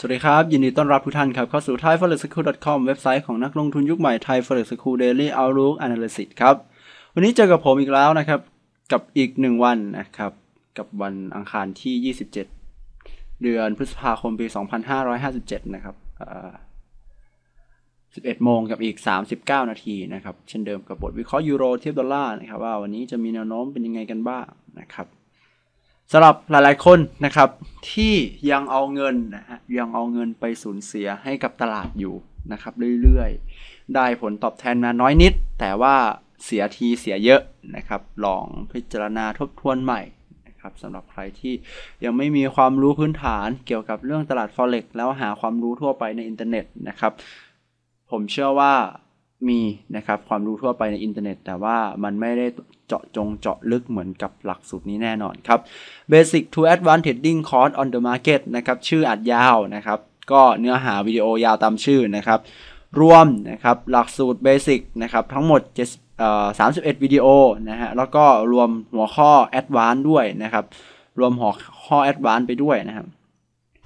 สวัสดีครับ ยินดีต้อนรับทุกท่านครับ เข้าสู่ thaiforex.com เว็บไซต์ของนักลงทุนยุคใหม่ Thai Forex School Daily Outlook Analysis ครับ วันนี้เจอกับผมอีกแล้วนะครับ กับอีกหนึ่งวันนะครับ กับวันอังคารที่ 27 เดือนพฤษภาคมปี 2557 นะครับ11 โมงกับอีก 39 นาทีนะครับ เช่นเดิมกับบทวิเคราะห์ยูโรเทียบดอลลาร์นะครับว่าวันนี้จะมีแนวโน้มเป็นยังไงกันบ้างนะครับ สำหรับหลายๆคนนะครับที่ยังเอาเงินนะฮะยังเอาเงินไปสูญเสียให้กับตลาดอยู่นะครับเรื่อยๆ ได้ผลตอบแทนมาน้อยนิด แต่ว่าเสียทีเสียเยอะนะครับ ลองพิจารณาทบทวนใหม่นะครับสำหรับใครที่ยังไม่มีความรู้พื้นฐานเกี่ยวกับเรื่องตลาด forex แล้วหาความรู้ทั่วไปในอินเทอร์เน็ตนะครับ ผมเชื่อว่า มีนะครับความรู้ทั่วไปในอินเทอร์เน็ต แต่ว่ามันไม่ได้เจาะจงเจาะลึกเหมือนกับหลักสูตรนี้แน่นอนครับ Basic to Advanced Trading Course on the Market นะครับชื่ออัดยาวนะครับ ก็เนื้อหาวิดีโอยาวตามชื่อนะครับ รวมนะครับหลักสูตร Basic นะครับทั้งหมด7เอ่อ31วิดีโอนะฮะแล้วก็รวมหัวข้อ Advanced ด้วยนะครับ รวมหัวข้อ Advanced ไปด้วยนะครับ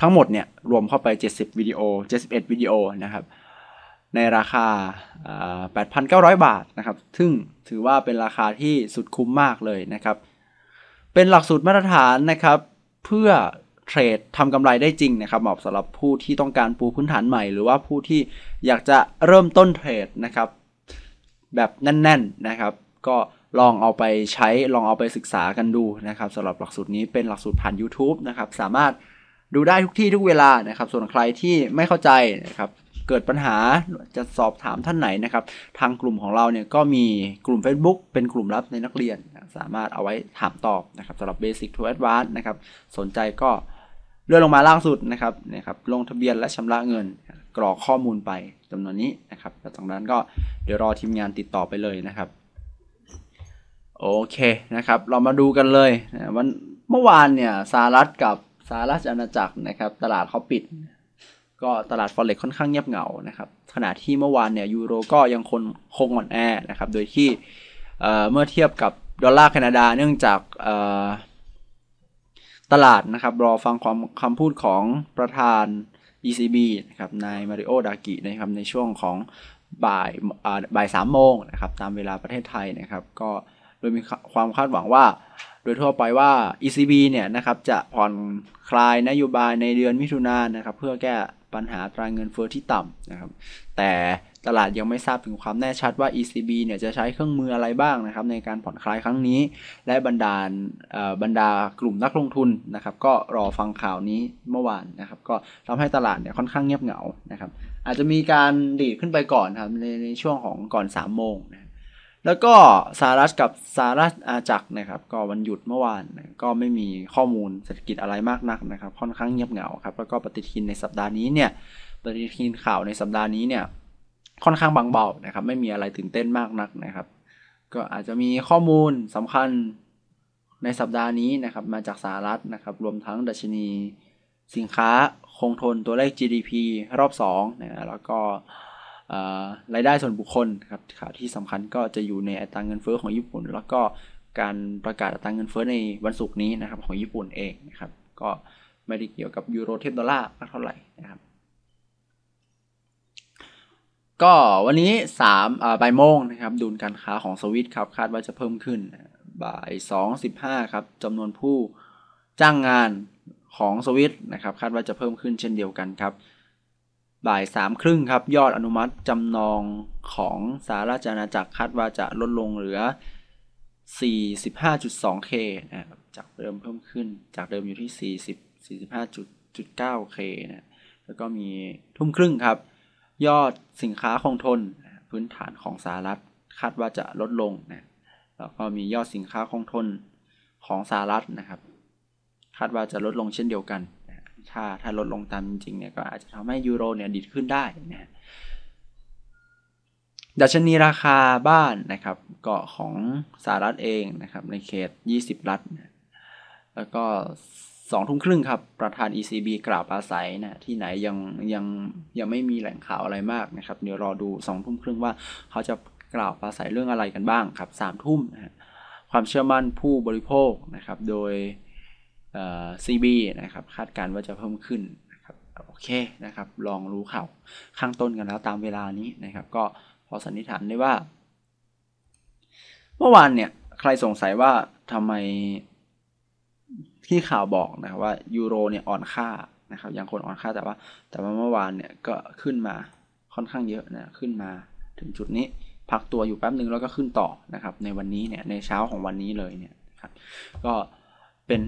ทั้งหมดเนี่ยรวมเข้าไป 70วิดีโอ71วิดีโอนะครับ ในราคา 8,900 บาทนะครับ ซึ่งถือว่าเป็นราคาที่สุดคุ้มมากเลยนะครับ เป็นหลักสูตรมาตรฐานนะครับ เพื่อเทรดทำกำไรได้จริงนะครับ เหมาะสำหรับผู้ที่ต้องการปูพื้นฐานใหม่ หรือว่าผู้ที่อยากจะเริ่มต้นเทรดนะครับ แบบแน่น ๆนะครับ ก็ลองเอาไปใช้ลองเอาไปศึกษากันดูนะครับสำหรับหลักสูตรนี้เป็นหลักสูตรผ่าน YouTube นะครับ สามารถดูได้ทุกที่ทุกเวลานะครับ ส่วนใครที่ไม่เข้าใจนะครับ เกิดปัญหาจะสอบถามท่านไหนนะครับ ทางกลุ่มของเราเนี่ยก็มีกลุ่ม Facebook เป็นกลุ่มลับในนักเรียน สามารถเอาไว้ถามตอบนะครับสำหรับ Basic to Advanced นะครับ สนใจก็เลื่อนลงมาล่างสุดนะครับนะครับ ลงทะเบียนและชำระเงิน กรอกข้อมูลไปจำนวนนี้นะครับแล้วจากนั้นก็เดี๋ยวรอทีมงานติดต่อไปเลยนะครับโอเคนะครับ เรามาดูกันเลยวันเมื่อวานเนี่ยสหรัฐกับสหรัฐอาณาจักรนะครับ ตลาดเขาปิด ก็ตลาดฟอเร็กค่อนข้างเงียบเหงานะครับขณะที่เมื่อวานเนี่ยยูโรก็ยังคงคงอ่อนแอนะครับโดยที่เมื่อเทียบกับดอลลาร์แคนาดาเนื่องจากตลาดนะครับรอฟังความคำพูดของประธาน ECB นะครับนายมาริโอดากินะครับในช่วงของบ่ายบ่ายสามโมงนะครับตามเวลาประเทศไทยนะครับก็โดยมีความคาดหวังว่า โดยทั่วไปว่า ECB เนี่ยนะครับจะผ่อนคลายนโยบายในเดือนมิถุนายนนะครับเพื่อแก้ ปัญหาตราเงินเฟอ้อที่ต่ำนะครับ แต่ตลาดยังไม่ทราบถึงความแน่ชัดว่า ECB เนี่ยจะใช้เครื่องมืออะไรบ้างนะครับ ในการผ่อนคลายครั้งนี้ และบรรดาบรรดากลุ่มนักลงทุนนะครับ ก็รอฟังข่าวนี้เมื่อวานนะครับ ก็ทำให้ตลาดเนี่ยค่อนข้างเงียบเหงานะครับ อาจจะมีการดีดขึ้นไปก่อนครับในในช่วงของก่อน3ามโมงนะ แล้วก็สหรัฐกับสหรัฐอาจักรนะครับ ก็วันหยุดเมื่อวานก็ไม่มีข้อมูลเศรษฐกิจอะไรมากนักนะครับ ค่อนข้างเงียบเหงาครับแล้วก็ปฏิทินในสัปดาห์นี้เนี่ยปฏิทินข่าวในสัปดาห์นี้เนี่ยค่อนข้างบางเบานะครับไม่มีอะไรตื่นเต้นมากนักนะครับ ก็อาจจะมีข้อมูลสำคัญในสัปดาห์นี้นะครับมาจากสหรัฐนะครับรวมทั้งดัชนี สินค้าคงทนตัวเลข GDP รอบ2นะแล้วก็ รายได้ส่วนบุคคลครับข่าวที่สำคัญก็จะอยู่ในอัตราเงินเฟอ้อของญี่ปุ่น แล้วก็การประกาศอัตราเงินเฟอ้อในวันศุกร์นี้นะครับของญี่ปุ่นเองนะครับ ก็ไม่ได้เกี่ยวกับยูโรเทียบดอลลาร์เท่าไหร่นะครับ ก็วันนี้3บ่ายโมงนะครับดุลการค้าของสวิตครับคาดว่าจะเพิ่มขึ้นบ่าย2.15ครับจำนวนผู้จ้างงานของสวิตนะครับคาดว่าจะเพิ่มขึ้นเช่นเดียวกันครับ บ่ายสามครึ่งครับ ยอดอนุมัติจำนองของสาราชอาณาจักรคาดว่าจะลดลงเหลือ 45.2K นะครับจากเดิมเพิ่มขึ้นจากเดิมอยู่ที่ 40 45.9K นะแล้วก็มีทุ่มครึ่งครับ ยอดสินค้าคงทนพื้นฐานของสหรัฐคาดว่าจะลดลงนะแล้วก็มียอดสินค้าคงทนของสหรัฐนะครับ คาดว่าจะลดลงเช่นเดียวกัน ถ้าถ้าลดลงตามจริงๆเนี่ยก็อาจจะทำให้ยูโรเนี่ยดีดขึ้นได้นะดัชนีราคาบ้านนะครับเกาะของสหรัฐเองนะครับในเขต 20 รัฐนะแล้วก็สองทุ่มครึ่งครับ ประธาน ECB กล่าวปราศัยนะที่ไหนยังยังยังไม่มีแหล่งข่าวอะไรมากนะครับ เดี๋ยวรอดูสองทุ่มครึ่งว่าเขาจะกล่าวปราศัยเรื่องอะไรกันบ้างครับสามทุ่มนะความเชื่อมั่นผู้บริโภคนะครับ โดย CB นะครับคาดการว่าจะเพิ่มขึ้นนะครับโอเคนะครับ ลองรู้ข่าวข้างต้นกันแล้วตามเวลานี้นะครับ ก็พอสันนิษฐานได้ว่า เมื่อวานเนี่ย ใครสงสัยว่าทำไมที่ข่าวบอกนะครับว่ายูโรเนี่ยอ่อนค่านะครับยังคนอ่อนค่าแต่ว่า แต่ว่าเมื่อวานเนี่ยก็ขึ้นมาค่อนข้างเยอะนะขึ้นมาถึงจุดนี้พักตัวอยู่แป๊บหนึ่งแล้วก็ขึ้นต่อนะครับ ในวันนี้เนี่ยในเช้าของวันนี้เลยเนี่ยครับ ก็ เป็น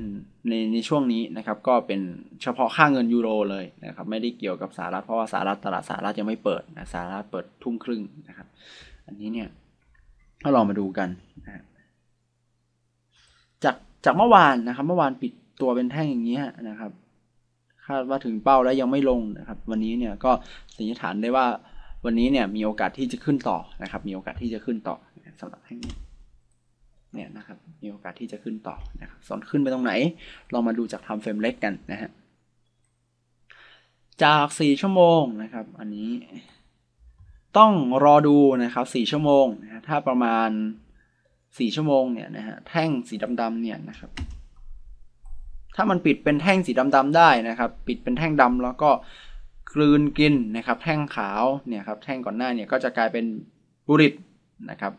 ในในช่วงนี้นะครับก็เป็นเฉพาะค่าเงินยูโรเลยนะครับไม่ได้เกี่ยวกับสหรัฐเพราะว่าสหรัฐตลาดสหรัฐยังไม่เปิดนะสหรัฐเปิดทุ่มครึ่งนะครับ อันนี้เนี่ยก็ลองมาดูกันนะจากจากเมื่อวานนะครับเมื่อวานปิดตัวเป็นแท่งอย่างนี้นะครับคาดว่าถึงเป้าแล้วยังไม่ลงนะครับ วันนี้เนี่ยก็สันนิษฐานได้ว่าวันนี้เนี่ยมีโอกาสที่จะขึ้นต่อนะครับ มีโอกาสที่จะขึ้นต่อสำหรับแท่งนี้ เนี่ยนะครับมีโอกาสที่จะขึ้นต่อนะครับส่วนขึ้นไปตรงไหนลองมาดูจากทำเฟรมเล็กกันนะฮะจาก 4 ชั่วโมงนะครับ อันนี้ต้องรอดูนะครับ 4 ชั่วโมงนะถ้าประมาณ 4 ชั่วโมงเนี่ยนะฮะแท่งสีดำๆเนี่ยนะครับ ถ้ามันปิดเป็นแท่งสีดำๆได้นะครับ ปิดเป็นแท่งดำแล้วก็กลืนกินนะครับ แท่งขาวเนี่ยครับแท่งก่อนหน้าเนี่ยก็จะกลายเป็นบุริตนะครับ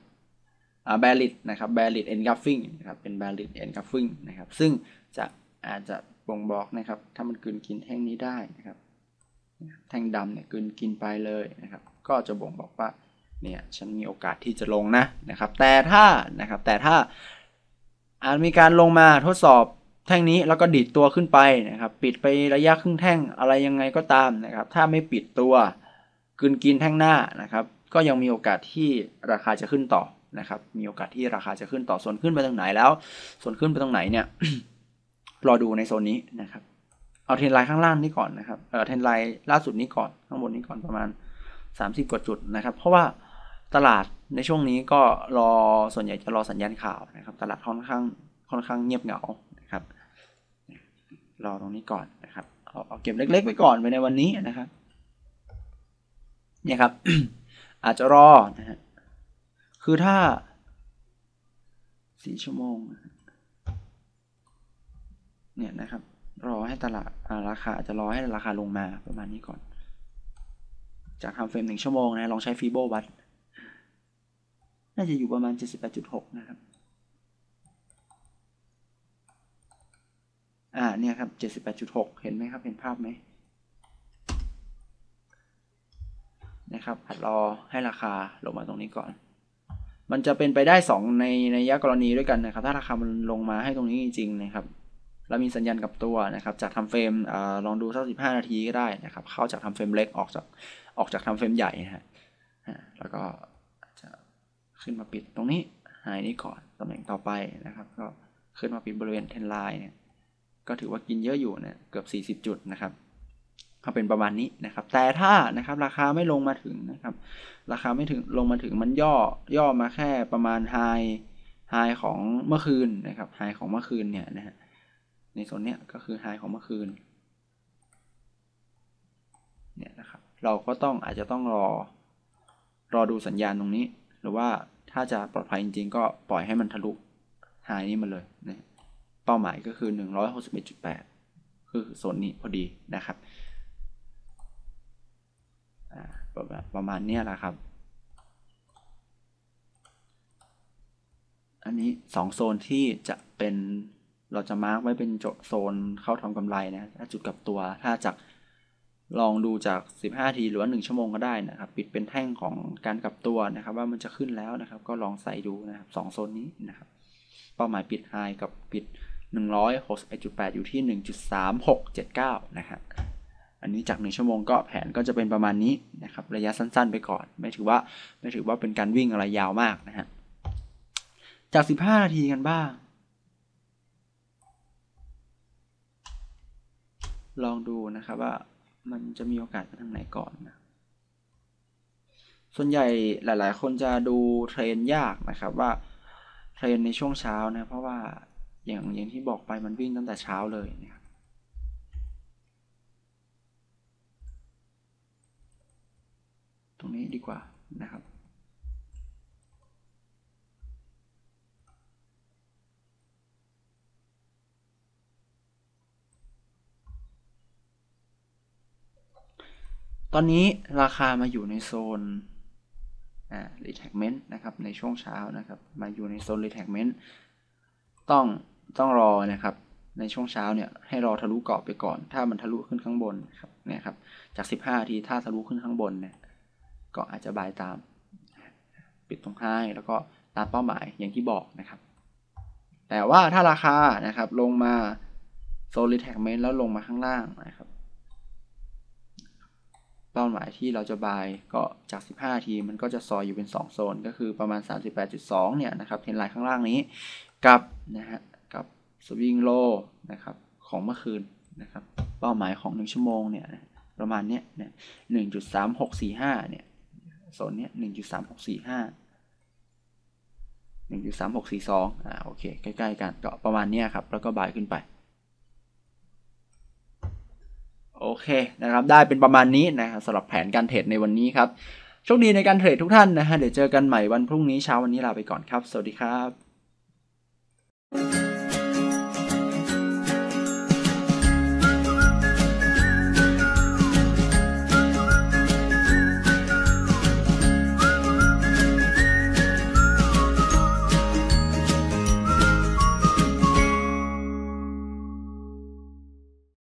แบริตนะครับแบริตเอนกัฟฟิงนะครับเป็นแบริตเอนกัฟฟิงนะครับซึ่งจะอาจจะบ่งบอกนะครับถ้ามันกลืนกินแท่งนี้ได้นะครับแท่งดำเนี่ยกลืนกินไปเลยนะครับก็จะบ่งบอกว่าเนี่ยฉันมีโอกาสที่จะลงนะนะครับแต่ถ้านะครับแต่ถ้าอาจมีการลงมาทดสอบแท่งนี้แล้วก็ดีดตัวขึ้นไปนะครับปิดไประยะครึ่งแท่งอะไรยังไงก็ตามนะครับถ้าไม่ปิดตัวกินกินแท่งหน้านะครับก็ยังมีโอกาสที่ราคาจะขึ้นต่อ นะครับ มีโอกาสที่ราคาจะขึ้นต่อส่วนขึ้นไปตรงไหนแล้ว ส่วนขึ้นไปตรงไหนเนี่ย รอดูในโซนนี้นะครับ เอาเทรนไลน์ข้างล่างนี้ก่อนนะครับ เออเทรนไลน์ล่าสุดนี้ก่อน ข้างบนนี้ก่อนประมาณ 30 กว่าจุดนะครับ เพราะว่าตลาดในช่วงนี้ก็รอส่วนใหญ่จะรอสัญญาณข่าวนะครับ ตลาดค่อนข้างค่อนข้างเงียบเหงานะครับ รอตรงนี้ก่อนนะครับเอาเอาเก็บเล็กๆไว้ก่อนไปในวันนี้นะครับเนี่ยครับ อาจจะรอนะฮะ คือถ้าสี่ชั่วโมง เนี่ยนะครับ รอให้ตลาดราคาจะรอให้ราคาลงมาประมาณนี้ก่อน จากทำเฟรมหนึ่งชั่วโมงนะ ลองใช้ฟีโบวัด น่าจะอยู่ประมาณ 78.6 นะครับ อ่า เนี่ยครับ 78.6 เห็นไหมครับ เห็นภาพไหมนะครับหัดรอให้ราคาลงมาตรงนี้ก่อน มันจะเป็นไปได้ 2 ในในยะกรณีด้วยกันนะครับ ถ้าราคามันลงมาให้ตรงนี้จริง ๆ นะครับแล้วมีสัญญาณกับตัวนะครับจากทำเฟรมอลองดูสักสิบห้านาทีก็ได้นะครับ เข้าจากทำเฟรมเล็กออกจากออกจากทำเฟรมใหญ่นะฮะแล้วก็จะขึ้นมาปิดตรงนี้หายนี้ก่อนตำแหน่งต่อไปนะครับ ก็ขึ้นมาปิดบริเวณเทนไลน์เนี่ยก็ถือว่ากินเยอะอยู่เนี่ยเกือบ 40 จุดนะครับ ก็เป็นประมาณนี้นะครับ แต่ถ้านะครับราคาไม่ลงมาถึงนะครับ ราคาไม่ถึงลงมาถึงมันย่อย่อมาแค่ประมาณไฮไฮของเมื่อคืนนะครับไฮของเมื่อคืนเนี่ยนะฮะในโซนเนี้ยก็คือไฮของเมื่อคืนเนี่ยนะครับ เราก็ต้องอาจจะต้องรอรอดูสัญญาณตรงนี้ หรือว่าถ้าจะปลอดภัยจริงๆ ก็ปล่อยให้มันทะลุไฮนี้มาเลยนะเป้าหมายก็คือ 161.8 คือโซนนี้พอดีนะครับ ประมาณนี้แหละครับ อันนี้ 2 โซนที่จะเป็นเราจะมาร์กไว้เป็นโซนเข้าทำกำไรนะถ้าจุดกับตัวถ้าจากลองดูจาก 15 ทีหรือว่า 1 ชั่วโมงก็ได้นะครับ ปิดเป็นแท่งของการกลับตัวนะครับ ว่ามันจะขึ้นแล้วนะครับ ก็ลองใส่ดูนะครับสโซนนี้นะครับ เป้าหมายปิดไฮกับปิด 161.8 อยู่ที่ 1.3679 นะครับ อันนี้จาก 1 ชั่วโมงก็แผนก็จะเป็นประมาณนี้นะครับ ระยะสั้นๆ ไปก่อน ไม่ถือว่าไม่ถือว่าเป็นการวิ่งอะไรยาวมากนะฮะ จาก 15 นาทีกันบ้าง ลองดูนะครับว่ามันจะมีโอกาสไปทางไหนก่อนนะส่วนใหญ่หลาย ๆ คนจะดูเทรนยากนะครับว่าเทรนในช่วงเช้านะเพราะว่าอย่างอย่างที่บอกไปมันวิ่งตั้งแต่เช้าเลยนะครับ ตรงนี้ดีกว่านะครับ ตอนนี้ราคามาอยู่ในโซนอ่า retracement นะครับ ในช่วงเช้านะครับ มาอยู่ในโซน retracement ต้องต้องรอนะครับในช่วงเช้าเนี่ยให้รอทะลุกรอบไปก่อน ถ้ามันทะลุขึ้นข้างบนครับเนี่ยครับจาก 15 ทีถ้าทะลุขึ้นข้างบนเนี่ย ก็อาจจะบายตาม ปิดตรงให้แล้วก็ตามเป้าหมายอย่างที่บอกนะครับ แต่ว่าถ้าราคานะครับลงมาโซลิดแท็กเมนแล้วลงมาข้างล่างนะครับ เป้าหมายที่เราจะบายก็จาก 15 ทีมันก็จะซอยอยู่เป็น 2 โซน ก็คือประมาณ 38.2 เนี่ยนะครับเทนไลน์ข้างล่างนี้กับนะฮะกับสวิงโลนะครับของเมื่อคืนนะครับ เป้าหมายของ 1 ชั่วโมงเนี่ยประมาณเนี้ยเนี่ย1.3645เนี่ย โซนเนี้ย1.3645หกสี่ห้าหนึ่งจุดสามหกสี่สองอ่าโอเค ใกล้ๆกันก็ประมาณนี้ครับ แล้วก็บ่ายขึ้นไปโอเคนะครับ ได้เป็นประมาณนี้นะครับสำหรับแผนการเทรดในวันนี้ครับโชคดีในการเทรดทุกท่านนะฮะเดี๋ยวเจอกันใหม่วันพรุ่งนี้เช้าวันนี้ลาไปก่อนครับ สวัสดีครับ